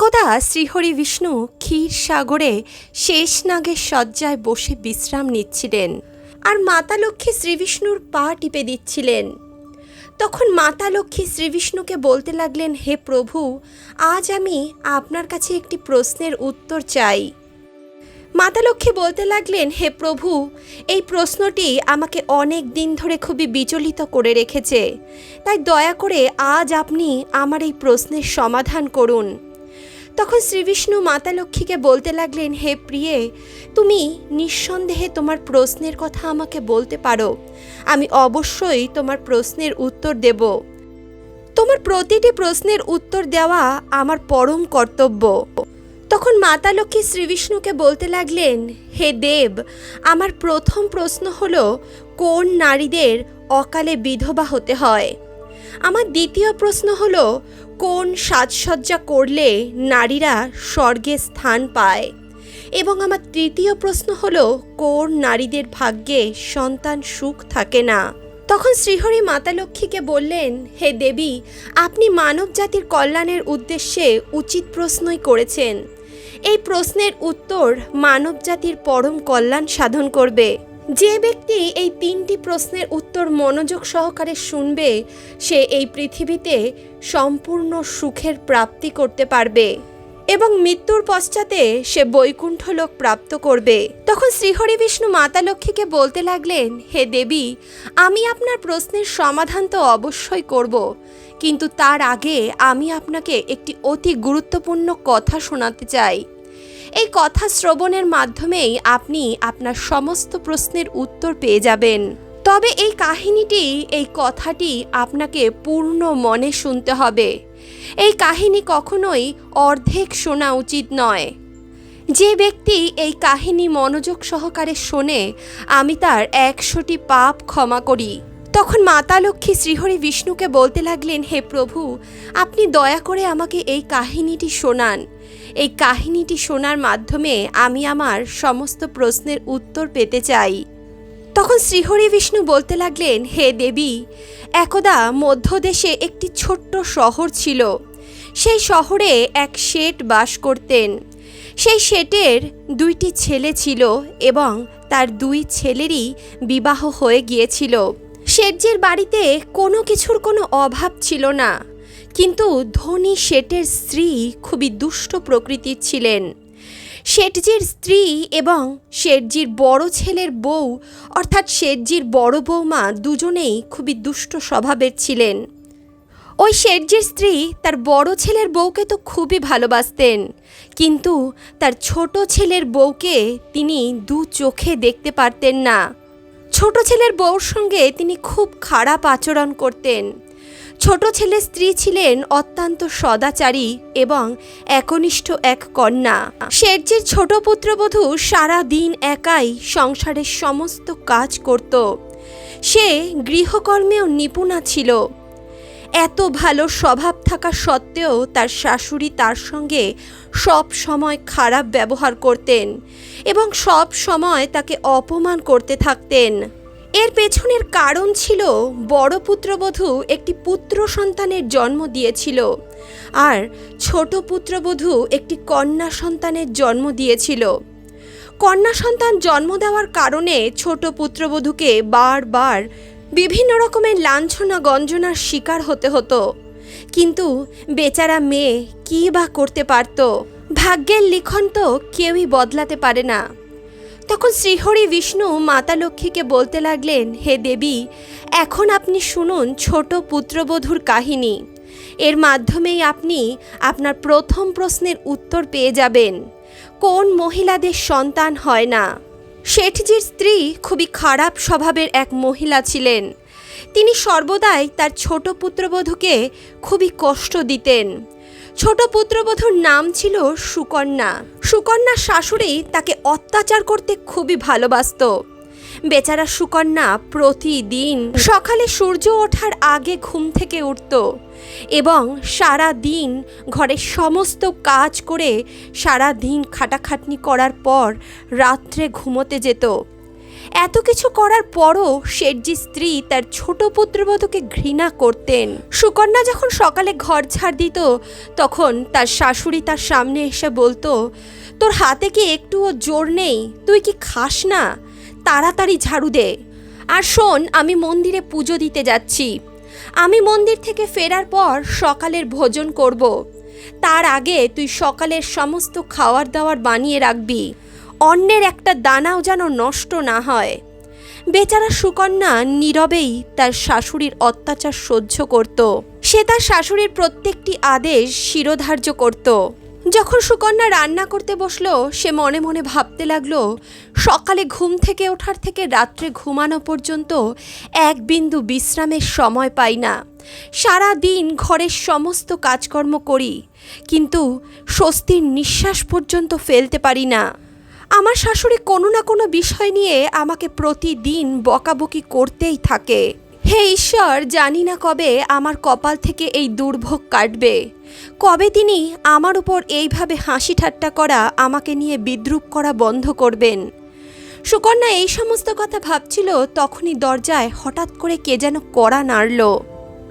একদা শ্রীহরি বিষ্ণু ক্ষীর সাগরে শেষ নাগের শয্যায় বসে বিশ্রাম নিচ্ছিলেন আর মাতা লক্ষ্মী শ্রীবিষ্ণুর পা টিপে দিচ্ছিলেন। তখন মাতা লক্ষ্মী শ্রীবিষ্ণুকে বলতে লাগলেন, হে প্রভু, আজ আমি আপনার কাছে একটি প্রশ্নের উত্তর চাই। মাতা লক্ষ্মী বলতে লাগলেন, হে প্রভু, এই প্রশ্নটি আমাকে অনেক দিন ধরে খুবই বিচলিত করে রেখেছে। তাই দয়া করে আজ আপনি আমার এই প্রশ্নের সমাধান করুন। তখন শ্রীবিষ্ণু মাতা লক্ষ্মীকে বলতে লাগলেন, হে প্রিয়ে, তুমি নিঃসন্দেহে তোমার প্রশ্নের কথা আমাকে বলতে পারো। আমি অবশ্যই তোমার প্রশ্নের উত্তর দেব। তোমার প্রতিটি প্রশ্নের উত্তর দেওয়া আমার পরম কর্তব্য। তখন মাতা লক্ষ্মী শ্রীবিষ্ণুকে বলতে লাগলেন, হে দেব, আমার প্রথম প্রশ্ন হল, কোন নারীদের অকালে বিধবা হতে হয়? আমার দ্বিতীয় প্রশ্ন হলো কোন সাজসজ্জা করলে নারীরা স্বর্গে স্থান পায়? এবং আমার তৃতীয় প্রশ্ন হল, কোন নারীদের ভাগ্যে সন্তান সুখ থাকে না? তখন শ্রীহরি মাতা লক্ষ্মীকে বললেন, হে দেবী, আপনি মানব জাতির কল্যাণের উদ্দেশ্যে উচিত প্রশ্নই করেছেন। এই প্রশ্নের উত্তর মানব জাতির পরম কল্যাণ সাধন করবে। যে ব্যক্তি এই তিনটি প্রশ্নের উত্তর মনোযোগ সহকারে শুনবে, সে এই পৃথিবীতে সম্পূর্ণ সুখের প্রাপ্তি করতে পারবে এবং মৃত্যুর পশ্চাতে সে বৈকুণ্ঠ লোক প্রাপ্ত করবে। তখন শ্রীহরি বিষ্ণু মাতা লক্ষ্মীকে বলতে লাগলেন, হে দেবী, আমি আপনার প্রশ্নের সমাধান তো অবশ্যই করব, কিন্তু তার আগে আমি আপনাকে একটি অতি গুরুত্বপূর্ণ কথা শোনাতে চাই। এই কথা শ্রবণের মাধ্যমেই আপনি আপনার সমস্ত প্রশ্নের উত্তর পেয়ে যাবেন। তবে এই কাহিনীটি, এই কথাটি আপনাকে পূর্ণ মনে শুনতে হবে। এই কাহিনী কখনোই অর্ধেক শোনা উচিত নয়। যে ব্যক্তি এই কাহিনী মনোযোগ সহকারে শোনে, আমি তার একশোটি পাপ ক্ষমা করি। তখন মাতা লক্ষ্মী শ্রীহরি বিষ্ণুকে বলতে লাগলেন, হে প্রভু, আপনি দয়া করে আমাকে এই কাহিনীটি শোনান। এই কাহিনীটি শোনার মাধ্যমে আমি আমার সমস্ত প্রশ্নের উত্তর পেতে চাই। তখন শ্রীহরি বিষ্ণু বলতে লাগলেন, হে দেবী, একদা মধ্যদেশে একটি ছোট্ট শহর ছিল। সেই শহরে এক শেঠ বাস করতেন। সেই শেটের দুইটি ছেলে ছিল এবং তার দুই ছেলেরই বিবাহ হয়ে গিয়েছিল। শেঠজির বাড়িতে কোনো কিছুর কোনো অভাব ছিল না। কিন্তু ধনী শেঠের স্ত্রী খুবই দুষ্ট প্রকৃতির ছিলেন। শেঠজির স্ত্রী এবং শেঠজির বড় ছেলের বউ, অর্থাৎ শেঠজির বড় বৌমা দুজনেই খুবই দুষ্ট স্বভাবের ছিলেন। ওই শেঠজির স্ত্রী তার বড় ছেলের বউকে তো খুবই ভালোবাসতেন, কিন্তু তার ছোট ছেলের বউকে তিনি দু চোখে দেখতে পারতেন না। ছোট ছেলের বউর সঙ্গে তিনি খুব খারাপ আচরণ করতেন। ছোট ছেলের স্ত্রী ছিলেন অত্যন্ত সদাচারী এবং একনিষ্ঠ এক কন্যা। শেঠজির ছোট পুত্রবধূ সারা দিন একাই সংসারের সমস্ত কাজ করত। সে গৃহকর্মেও নিপুণা ছিল। এত ভালো স্বভাব থাকা সত্ত্বেও তার শাশুড়ি তার সঙ্গে সব সময় খারাপ ব্যবহার করতেন এবং সব সময় তাকে অপমান করতে থাকতেন। এর পেছনের কারণ ছিল বড় পুত্রবধূ একটি পুত্র সন্তানের জন্ম দিয়েছিল আর ছোট পুত্রবধূ একটি কন্যা সন্তানের জন্ম দিয়েছিল। কন্যা সন্তান জন্ম দেওয়ার কারণে ছোট পুত্রবধূকে বারবার বিভিন্ন রকমের লাঞ্ছনা গঞ্জনার শিকার হতে হতো। কিন্তু বেচারা মেয়ে কী বা করতে পারত? ভাগ্যের লিখন তো কেউই বদলাতে পারে না। তখন শ্রীহরি বিষ্ণু মাতা লক্ষ্মীকে বলতে লাগলেন, হে দেবী, এখন আপনি শুনুন ছোট পুত্রবধূর কাহিনী। এর মাধ্যমেই আপনি আপনার প্রথম প্রশ্নের উত্তর পেয়ে যাবেন। কোন মহিলাদের সন্তান হয় না? শেঠজির স্ত্রী খুবই খারাপ স্বভাবের এক মহিলা ছিলেন। তিনি সর্বদাই তার ছোট পুত্রবধূকে খুবই কষ্ট দিতেন। ছোট পুত্রবধূর নাম ছিল সুকন্যা। সুকন্যা শাশুড়ি তাকে অত্যাচার করতে খুবই ভালোবাসত। বেচারা সুকন্যা প্রতিদিন সকালে সূর্য ওঠার আগে ঘুম থেকে উঠত এবং সারা দিন ঘরের সমস্ত কাজ করে সারা দিন খাটাখাটনি করার পর রাত্রে ঘুমোতে যেত। এত কিছু করার পরও শেঠজি স্ত্রী তার ছোট পুত্রবধূকে ঘৃণা করতেন। সুকন্যা যখন সকালে ঘর ঝাড় দিত, তখন তার শাশুড়ি তার সামনে এসে বলতো, তোর হাতে কি একটুও জোর নেই? তুই কি খাস না? তাড়াতাড়ি ঝাড়ু দে। আর শোন, আমি মন্দিরে পুজো দিতে যাচ্ছি। আমি মন্দির থেকে ফেরার পর সকালের ভোজন করব। তার আগে তুই সকালের সমস্ত খাওয়ার দাওয়ার বানিয়ে রাখবি। অন্যের একটা দানাও যেন নষ্ট না হয়। বেচারা সুকন্যা নীরবেই তার শাশুড়ির অত্যাচার সহ্য করত। সে তার শাশুড়ির প্রত্যেকটি আদেশ শিরোধার্য করত। যখন সুকন্যা রান্না করতে বসল, সে মনে মনে ভাবতে লাগল, সকালে ঘুম থেকে ওঠার থেকে রাত্রে ঘুমানো পর্যন্ত এক বিন্দু বিশ্রামের সময় পাই না। সারা দিন ঘরের সমস্ত কাজকর্ম করি, কিন্তু স্বস্তির নিঃশ্বাস পর্যন্ত ফেলতে পারি না। আমার শাশুড়ি কোনো না কোনো বিষয় নিয়ে আমাকে প্রতিদিন বকাবকি করতেই থাকে। হে ঈশ্বর, জানি না কবে আমার কপাল থেকে এই দুর্ভোগ কাটবে। কবে তিনি আমার উপর এইভাবে হাসি ঠাট্টা করা আমাকে নিয়ে বিদ্রুপ করা বন্ধ করবেন? সুকন্যা এই সমস্ত কথা ভাবছিল, তখনই দরজায় হঠাৎ করে কে যেন কড়া নাড়ল।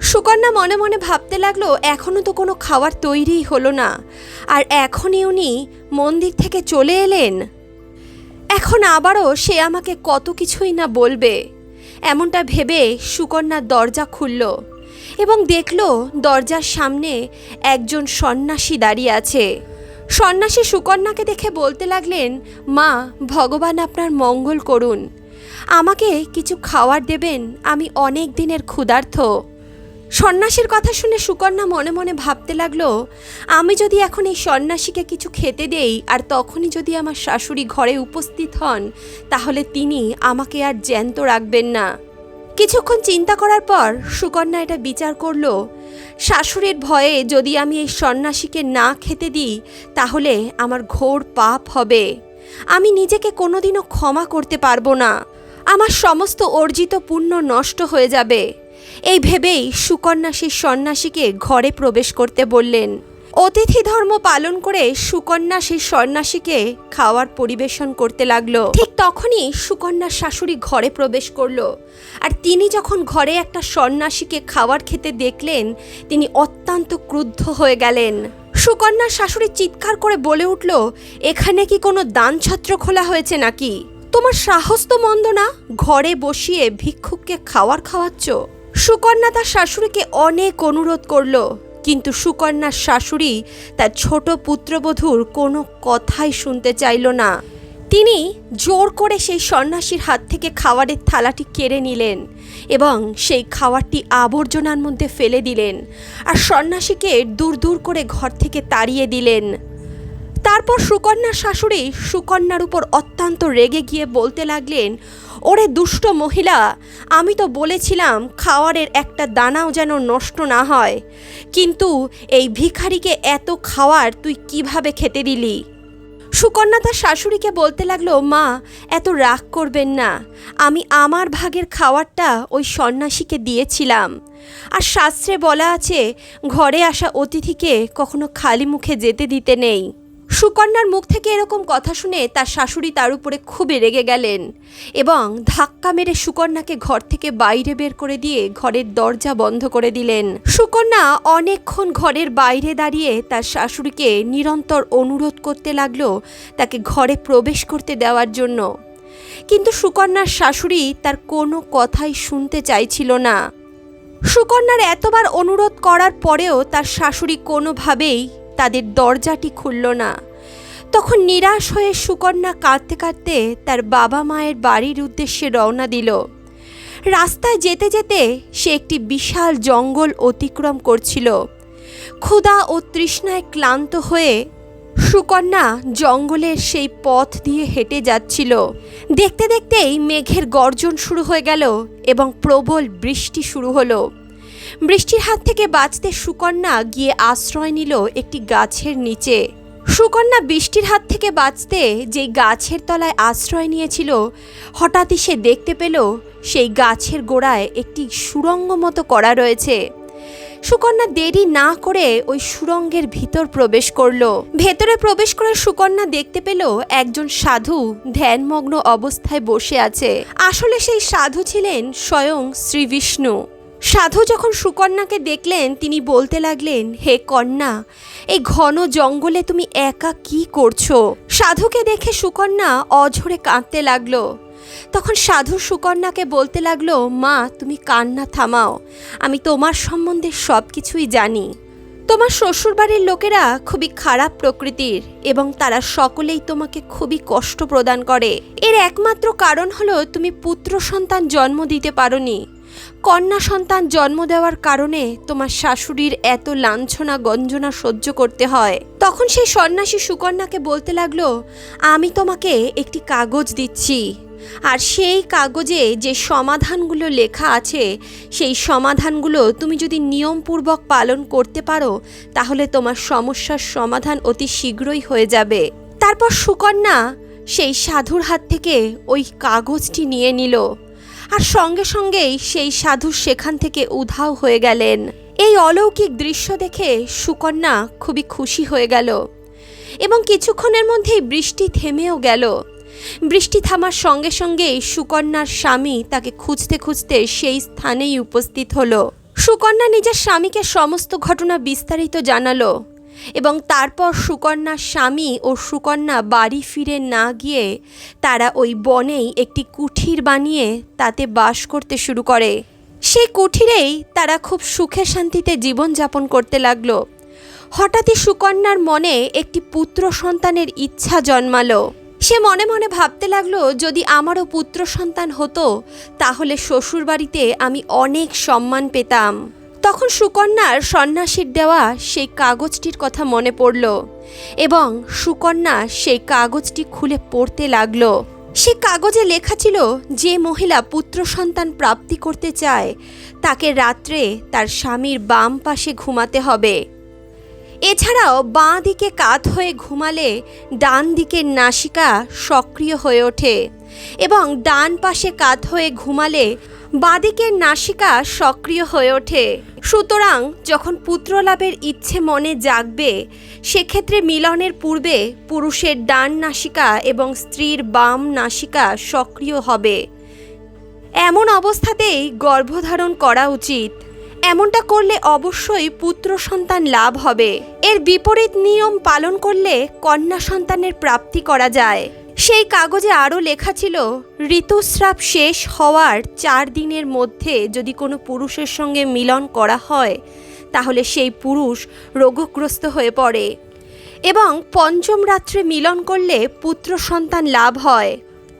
সুকন্যা মনে মনে ভাবতে লাগল এখনও তো কোনো খাবার তৈরিই হলো না। আর এখনই উনি মন্দির থেকে চলে এলেন? এখন আবারও সে আমাকে কত কিছুই না বলবে। এমনটা ভেবে সুকন্যা দরজা খুলল এবং দেখল দরজার সামনে একজন সন্ন্যাসী দাঁড়িয়ে আছে। সন্ন্যাসী সুকন্যাকে দেখে বলতে লাগলেন, মা, ভগবান আপনার মঙ্গল করুন। আমাকে কিছু খাওয়ার দেবেন, আমি অনেক দিনের ক্ষুধার্থ সন্ন্যাসীর কথা শুনে সুকন্যা মনে মনে ভাবতে লাগল, আমি যদি এখন এই সন্ন্যাসীকে কিছু খেতে দেই আর তখনই যদি আমার শাশুড়ি ঘরে উপস্থিত হন, তাহলে তিনি আমাকে আর জ্যান্ত রাখবেন না। কিছুক্ষণ চিন্তা করার পর সুকন্যা এটা বিচার করল, শাশুড়ির ভয়ে যদি আমি এই সন্ন্যাসীকে না খেতে দিই, তাহলে আমার ঘোর পাপ হবে। আমি নিজেকে কোনোদিনও ক্ষমা করতে পারব না। আমার সমস্ত অর্জিত পুণ্য নষ্ট হয়ে যাবে। এই ভেবেই সুকন্যা সেই সন্ন্যাসীকে ঘরে প্রবেশ করতে বললেন। অতিথি ধর্ম পালন করে সুকন্যা সেই সন্ন্যাসীকে খাওয়ার পরিবেশন করতে লাগল। ঠিক তখনই সুকন্যার শাশুড়ি ঘরে প্রবেশ করল। আর তিনি যখন ঘরে একটা সন্ন্যাসীকে খাবার খেতে দেখলেন, তিনি অত্যন্ত ক্রুদ্ধ হয়ে গেলেন। সুকন্যার শাশুড়ি চিৎকার করে বলে উঠল, এখানে কি কোনো দান ছত্র খোলা হয়েছে নাকি? তোমার সাহস তো মন্দ না? ঘরে বসিয়ে ভিক্ষুককে খাওয়ার খাওয়াচ্ছ? সুকন্যা তার শাশুড়িকে অনেক অনুরোধ করল, কিন্তু সুকন্যার শাশুড়ি তার ছোট পুত্রবধূর কোনো কথাই শুনতে চাইল না। তিনি জোর করে সেই সন্ন্যাসীর হাত থেকে খাবারের থালাটি কেড়ে নিলেন এবং সেই খাবারটি আবর্জনার মধ্যে ফেলে দিলেন আর সন্ন্যাসীকে দূর দূর করে ঘর থেকে তাড়িয়ে দিলেন। তারপর সুকন্যার শাশুড়ি সুকন্যার উপর অত্যন্ত রেগে গিয়ে বলতে লাগলেন, ওরে দুষ্ট মহিলা, আমি তো বলেছিলাম খাওয়ারের একটা দানাও যেন নষ্ট না হয়, কিন্তু এই ভিখারিকে এত খাওয়ার তুই কীভাবে খেতে দিলি? সুকন্যা তার শাশুড়িকে বলতে লাগল, মা, এত রাগ করবেন না, আমি আমার ভাগের খাওয়ারটা ওই সন্ন্যাসীকে দিয়েছিলাম। আর শাস্ত্রে বলা আছে, ঘরে আসা অতিথিকে কখনো খালি মুখে যেতে দিতে নেই। সুকন্যার মুখ থেকে এরকম কথা শুনে তার শাশুড়ি তার উপরে খুবই রেগে গেলেন এবং ধাক্কা মেরে সুকন্যাকে ঘর থেকে বাইরে বের করে দিয়ে ঘরের দরজা বন্ধ করে দিলেন। সুকন্যা অনেকক্ষণ ঘরের বাইরে দাঁড়িয়ে তার শাশুড়িকে নিরন্তর অনুরোধ করতে লাগল তাকে ঘরে প্রবেশ করতে দেওয়ার জন্য। কিন্তু সুকন্যার শাশুড়ি তার কোনো কথাই শুনতে চাইছিল না। সুকন্যার এতবার অনুরোধ করার পরেও তার শাশুড়ি কোনোভাবেই তাদের দরজাটি খুলল না। তখন নিরাশ হয়ে সুকন্যা কাঁদতে কাঁদতে তার বাবা মায়ের বাড়ির উদ্দেশ্যে রওনা দিল। রাস্তায় যেতে যেতে সে একটি বিশাল জঙ্গল অতিক্রম করছিল। ক্ষুধা ও তৃষ্ণায় ক্লান্ত হয়ে সুকন্যা জঙ্গলের সেই পথ দিয়ে হেঁটে যাচ্ছিল। দেখতে দেখতেই মেঘের গর্জন শুরু হয়ে গেল এবং প্রবল বৃষ্টি শুরু হলো। বৃষ্টির হাত থেকে বাঁচতে সুকন্যা গিয়ে আশ্রয় নিল একটি গাছের নিচে। সুকন্যা বৃষ্টির হাত থেকে বাঁচতে যেই গাছের তলায় আশ্রয় নিয়েছিল, হঠাৎই সে দেখতে পেল সেই গাছের গোড়ায় একটি সুরঙ্গ মতো করা রয়েছে। সুকন্যা দেরি না করে ওই সুরঙ্গের ভিতর প্রবেশ করল। ভেতরে প্রবেশ করে সুকন্যা দেখতে পেল একজন সাধু ধ্যানমগ্ন অবস্থায় বসে আছে। আসলে সেই সাধু ছিলেন স্বয়ং শ্রী বিষ্ণু সাধু যখন সুকন্যাকে দেখলেন, তিনি বলতে লাগলেন, হে কন্যা, এই ঘন জঙ্গলে তুমি একা কি করছ? সাধুকে দেখে সুকন্যা অঝরে কাঁদতে লাগল। তখন সাধু সুকন্যাকে বলতে লাগল, মা, তুমি কান্না থামাও। আমি তোমার সম্বন্ধে সব কিছুই জানি। তোমার শ্বশুরবাড়ির লোকেরা খুবই খারাপ প্রকৃতির এবং তারা সকলেই তোমাকে খুবই কষ্ট প্রদান করে। এর একমাত্র কারণ হলো, তুমি পুত্র সন্তান জন্ম দিতে পারোনি। কন্যা সন্তান জন্ম দেওয়ার কারণে তোমার শাশুড়ির এত লাঞ্ছনা গঞ্জনা সহ্য করতে হয়। তখন সেই সন্ন্যাসী সুকন্যাকে বলতে লাগল, আমি তোমাকে একটি কাগজ দিচ্ছি। আর সেই কাগজে যে সমাধানগুলো লেখা আছে, সেই সমাধানগুলো তুমি যদি নিয়মপূর্বক পালন করতে পারো, তাহলে তোমার সমস্যার সমাধান অতি শীঘ্রই হয়ে যাবে। তারপর সুকন্যা সেই সাধুর হাত থেকে ওই কাগজটি নিয়ে নিল। আর সঙ্গে সঙ্গেই সেই সাধু সেখান থেকে উধাও হয়ে গেলেন। এই অলৌকিক দৃশ্য দেখে সুকন্যা খুবই খুশি হয়ে গেল এবং কিছুক্ষণের মধ্যেই বৃষ্টি থেমেও গেল। বৃষ্টি থামার সঙ্গে সঙ্গেই সুকন্যার স্বামী তাকে খুঁজতে খুঁজতে সেই স্থানেই উপস্থিত হলো। সুকন্যা নিজের স্বামীকে সমস্ত ঘটনা বিস্তারিত জানালো। এবং তারপর সুকন্যার স্বামী ও সুকন্যা বাড়ি ফিরে না গিয়ে তারা ওই বনেই একটি কুঠির বানিয়ে তাতে বাস করতে শুরু করে। সেই কুঠিরেই তারা খুব সুখে শান্তিতে জীবনযাপন করতে লাগল। হঠাৎই সুকন্যার মনে একটি পুত্র সন্তানের ইচ্ছা জন্মালো। সে মনে মনে ভাবতে লাগল, যদি আমারও পুত্র সন্তান হতো, তাহলে শ্বশুরবাড়িতে আমি অনেক সম্মান পেতাম। তখন সুকন্যার সন্ন্যাসীর দেওয়া সেই কাগজটির কথা মনে পড়ল এবং সুকন্যা সেই কাগজটি খুলে পড়তে লাগল। সে কাগজে লেখা ছিল, যে মহিলা পুত্র সন্তান প্রাপ্তি করতে চায়, তাকে রাত্রে তার স্বামীর বাম পাশে ঘুমাতে হবে। এছাড়াও বাঁ দিকে কাত হয়ে ঘুমালে ডান দিকের নাসিকা সক্রিয় হয়ে ওঠে। এবং ডান পাশে কাত হয়ে ঘুমালে বাঁদিকের নাসিকা সক্রিয় হয়ে ওঠে। সুতরাং যখন পুত্রলাভের ইচ্ছে মনে জাগবে, সেক্ষেত্রে মিলনের পূর্বে পুরুষের ডান নাসিকা এবং স্ত্রীর বাম নাসিকা সক্রিয় হবে। এমন অবস্থাতেই গর্ভধারণ করা উচিত। এমনটা করলে অবশ্যই পুত্র সন্তান লাভ হবে। এর বিপরীত নিয়ম পালন করলে কন্যা সন্তানের প্রাপ্তি করা যায়। সেই কাগজে আরও লেখা ছিল, ঋতুস্রাব শেষ হওয়ার চার দিনের মধ্যে যদি কোনো পুরুষের সঙ্গে মিলন করা হয়, তাহলে সেই পুরুষ রোগগ্রস্ত হয়ে পড়ে। এবং পঞ্চম রাত্রে মিলন করলে পুত্র সন্তান লাভ হয়।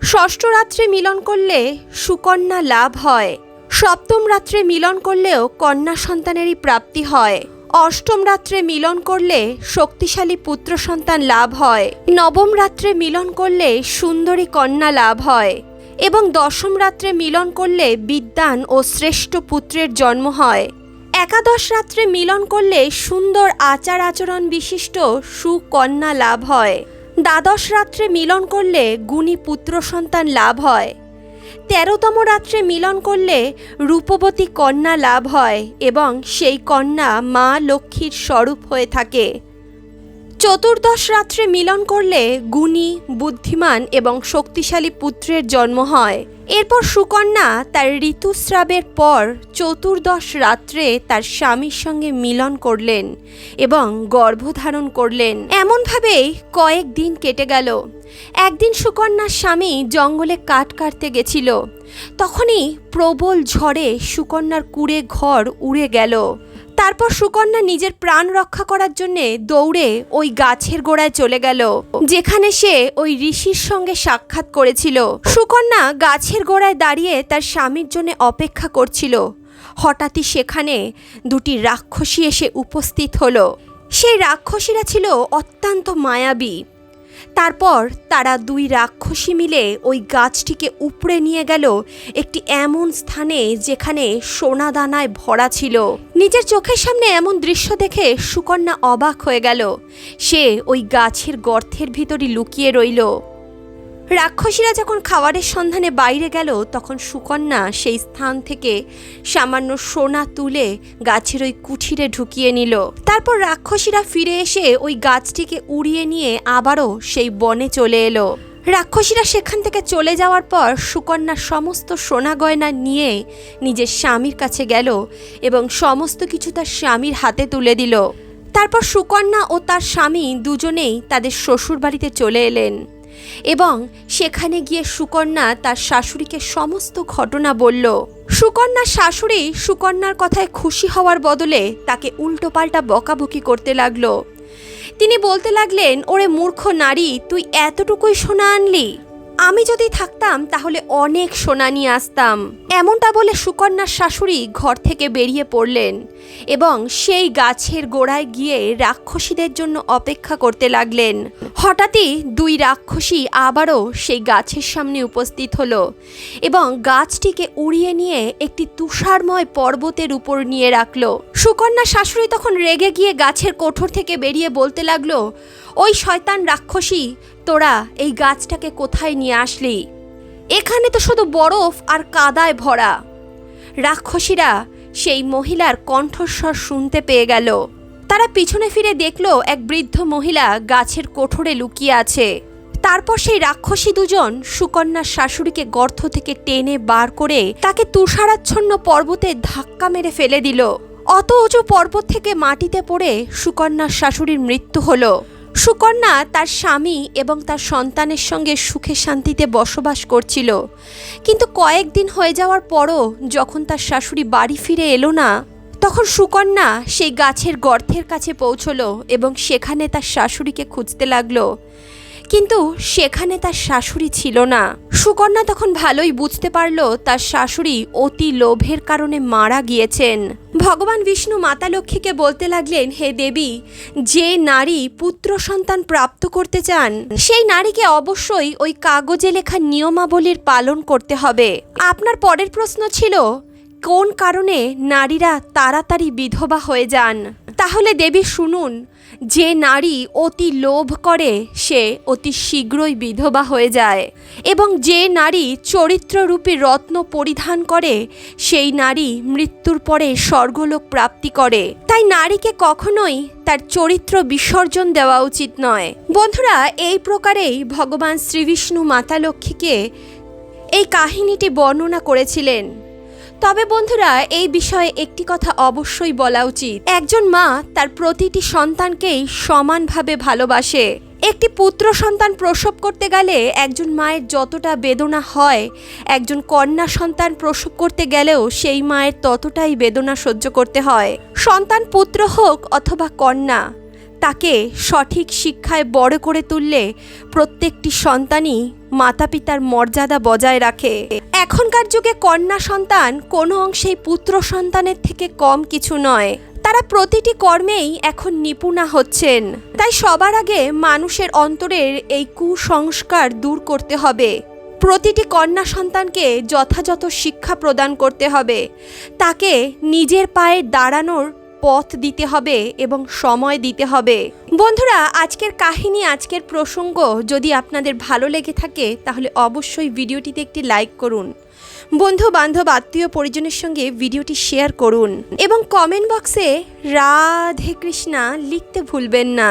ষষ্ঠ রাত্রে মিলন করলে সুকন্যা লাভ হয়। সপ্তম রাত্রে মিলন করলেও কন্যা সন্তানেরই প্রাপ্তি হয়। অষ্টম রাত্রে মিলন করলে শক্তিশালী পুত্র সন্তান লাভ হয়। নবম রাত্রে মিলন করলে সুন্দরী কন্যা লাভ হয় এবং দশম রাত্রে মিলন করলে বিদ্যান ও শ্রেষ্ঠ পুত্রের জন্ম হয়। একাদশ রাত্রে মিলন করলে সুন্দর আচার আচরণ বিশিষ্ট সুকন্যা লাভ হয়। দ্বাদশ রাত্রে মিলন করলে গুণী পুত্র সন্তান লাভ হয়। তেরোতম রাত্রে মিলন করলে রূপবতী কন্যা লাভ হয় এবং সেই কন্যা মা লক্ষ্মীর স্বরূপ হয়ে থাকে। চতুর্দশ রাত্রে মিলন করলে গুণী, বুদ্ধিমান এবং শক্তিশালী পুত্রের জন্ম হয়। এরপর সুকন্যা তার ঋতুস্রাবের পর চতুর্দশ রাত্রে তার স্বামীর সঙ্গে মিলন করলেন এবং গর্ভধারণ করলেন। এমনভাবেই কয়েক দিন কেটে গেল। একদিন সুকন্যার স্বামী জঙ্গলে কাঠ কাটতে গেছিল। তখনই প্রবল ঝড়ে সুকন্যার কুড়ে ঘর উড়ে গেল। তারপর সুকন্যা নিজের প্রাণ রক্ষা করার জন্যে দৌড়ে ওই গাছের গোড়ায় চলে গেল, যেখানে সে ওই ঋষির সঙ্গে সাক্ষাৎ করেছিল। সুকন্যা গাছের গোড়ায় দাঁড়িয়ে তার স্বামীর জন্য অপেক্ষা করছিল। হঠাৎই সেখানে দুটি রাক্ষসী এসে উপস্থিত হলো। সেই রাক্ষসীরা ছিল অত্যন্ত মায়াবী। তারপর তারা দুই রাক্ষসী মিলে ওই গাছটিকে উপড়ে নিয়ে গেল একটি এমন স্থানে যেখানে সোনা দানায় ভরা ছিল। নিজের চোখের সামনে এমন দৃশ্য দেখে সুকন্যা অবাক হয়ে গেল। সে ওই গাছের গর্তের ভিতরই লুকিয়ে রইল। রাক্ষসীরা যখন খাবারের সন্ধানে বাইরে গেল, তখন সুকন্যা সেই স্থান থেকে সামান্য সোনা তুলে গাছের ওই কুঠিরে ঢুকিয়ে নিল। তারপর রাক্ষসীরা ফিরে এসে ওই গাছটিকে উড়িয়ে নিয়ে আবারও সেই বনে চলে এলো। রাক্ষসীরা সেখান থেকে চলে যাওয়ার পর সুকন্যা সমস্ত সোনা গয়না নিয়ে নিজের স্বামীর কাছে গেল এবং সমস্ত কিছু তার স্বামীর হাতে তুলে দিল। তারপর সুকন্যা ও তার স্বামী দুজনেই তাদের শ্বশুর বাড়িতে চলে এলেন। এবং সেখানে গিয়ে সুকন্যা তার শাশুড়িকে সমস্ত ঘটনা বলল। সুকন্যার শাশুড়ি সুকন্যার কথায় খুশি হওয়ার বদলে তাকে উল্টোপাল্টা বকাবকি করতে লাগল। তিনি বলতে লাগলেন, ওরে মূর্খ নারী, তুই এতটুকুই সোনা আনলি? আমি যদি থাকতাম, তাহলে অনেক সোনা নিয়ে আসতাম। এমনটা বলে সুকন্যার শাশুড়ি ঘর থেকে বেরিয়ে পড়লেন এবং সেই গাছের গোড়ায় গিয়ে রাক্ষসীদের জন্য অপেক্ষা করতে লাগলেন। হঠাৎই দুই রাক্ষসী আবারও সেই গাছের সামনে উপস্থিত হলো এবং গাছটিকে উড়িয়ে নিয়ে একটি তুষারময় পর্বতের উপর নিয়ে রাখল। সুকন্যা শাশুড়ি তখন রেগে গিয়ে গাছের কোঠর থেকে বেরিয়ে বলতে লাগল, ওই শয়তান রাক্ষসী তোরা এই গাছটাকে কোথায় নিয়ে আসলি? এখানে তো শুধু বরফ আর কাদায় ভরা। রাক্ষসীরা সেই মহিলার কণ্ঠস্বর শুনতে পেয়ে গেল। তারা পিছনে ফিরে দেখল এক বৃদ্ধ মহিলা গাছের কোঠরে লুকিয়ে আছে। তারপর সেই রাক্ষসী দুজন সুকন্যার শাশুড়িকে গর্ত থেকে টেনে বার করে তাকে তুষারাচ্ছন্ন পর্বতে ধাক্কা মেরে ফেলে দিল। অত উঁচু পর্বত থেকে মাটিতে পড়ে সুকন্যার শাশুড়ির মৃত্যু হলো। সুকন্যা তার স্বামী এবং তার সন্তানের সঙ্গে সুখে শান্তিতে বসবাস করছিল। কিন্তু কয়েকদিন হয়ে যাওয়ার পরও যখন তার শাশুড়ি বাড়ি ফিরে এলো না, তখন সুকন্যা সেই গাছের গর্থের কাছে পৌঁছলো এবং সেখানে তার শাশুড়িকে খুঁজতে লাগল। কিন্তু সেখানে তার শাশুড়ি ছিল না। সুকন্যা তখন ভালোই বুঝতে পারল তার শাশুড়ি অতি লোভের কারণে মারা গিয়েছেন। ভগবান বিষ্ণু মাতা লক্ষ্মীকে বলতে লাগলেন, হে দেবী, যে নারী পুত্র সন্তান প্রাপ্ত করতে চান, সেই নারীকে অবশ্যই ওই কাগজে লেখা নিয়মাবলীর পালন করতে হবে। আপনার পরের প্রশ্ন ছিল, কোন কারণে নারীরা তাড়াতাড়ি বিধবা হয়ে যান? তাহলে দেবী শুনুন যে নারী অতি লোভ করে, সে অতি শীঘ্রই বিধবা হয়ে যায়। এবং যে নারী চরিত্ররূপী রত্ন পরিধান করে, সেই নারী মৃত্যুর পরে স্বর্গলোক প্রাপ্তি করে। তাই নারীকে কখনোই তার চরিত্র বিসর্জন দেওয়া উচিত নয়। বন্ধুরা, এই প্রকারেই ভগবান শ্রীবিষ্ণু মাতা লক্ষ্মীকে এই কাহিনীটি বর্ণনা করেছিলেন। তবে বন্ধুরা, এই বিষয়ে একটি কথা অবশ্যই বলা উচিত। একজন মা তার প্রতিটি সন্তানকেই সমানভাবে ভালোবাসে। একটি পুত্র সন্তান প্রসব করতে গেলে একজন মায়ের যতটা বেদনা হয়, একজন কন্যা সন্তান প্রসব করতে গেলেও সেই মায়ের ততটাই বেদনা সহ্য করতে হয়। সন্তান পুত্র হোক অথবা কন্যা তাকে সঠিক শিক্ষায় বড় করে তুললে প্রত্যেকটি সন্তানই মাতা পিতার মর্যাদা বজায় রাখে। এখনকার যুগে কন্যা সন্তান কোনো অংশেই পুত্র সন্তানের থেকে কম কিছু নয়। তারা প্রতিটি কর্মেই এখন নিপুণা হচ্ছেন। তাই সবার আগে মানুষের অন্তরের এই কুসংস্কার দূর করতে হবে। প্রতিটি কন্যা সন্তানকে যথাযথ শিক্ষা প্রদান করতে হবে। তাকে নিজের পায়ে দাঁড়ানোর পথ দিতে হবে এবং সময় দিতে হবে। বন্ধুরা, আজকের কাহিনী, আজকের প্রসঙ্গ যদি আপনাদের ভালো লেগে থাকে, তাহলে অবশ্যই ভিডিওটিতে একটি লাইক করুন। বন্ধু বান্ধব আত্মীয় পরিজনের সঙ্গে ভিডিওটি শেয়ার করুন এবং কমেন্ট বক্সে রাধে কৃষ্ণা লিখতে ভুলবেন না।